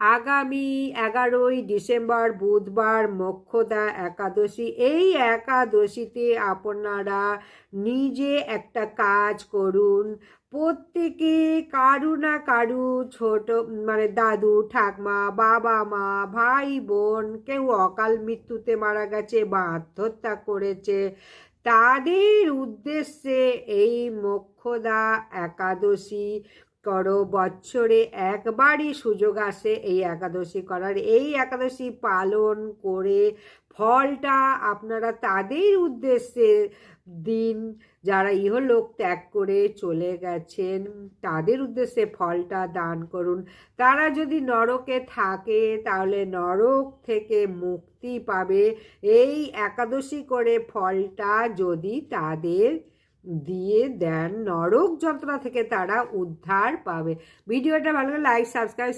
আগামী এগারোই ডিসেম্বর বুধবার মোক্ষদা একাদশী। এই একাদশীতে আপনারা নিজে একটা কাজ করুন। প্রত্যেকে কারু না কারু ছোট মানে দাদু, ঠাকমা, বাবা মা, ভাই, বোন, কেউ অকাল মৃত্যুতে মারা গেছে বা আত্মহত্যা করেছে, তাদের উদ্দেশ্যে এই মক্ষদা একাদশী করো বছরে একবারই সুযোগ আসে এই একাদশী করার। এই একাদশী পালন করে ফলটা আপনারা তাদের উদ্দেশ্যে দিন, যারা ইহলোক ত্যাগ করে চলে গেছেন, তাদের উদ্দেশ্যে ফলটা দান করুন। তারা যদি নরকে থাকে, তাহলে নরক থেকে মুক্তি পাবে। এই একাদশী করে ফলটা যদি তাদের দিয়ে দেন নরক যন্ত্রণা থেকে তারা উদ্ধার পাবে। ভিডিওটা ভালো লাইক সাবস্ক্রাইব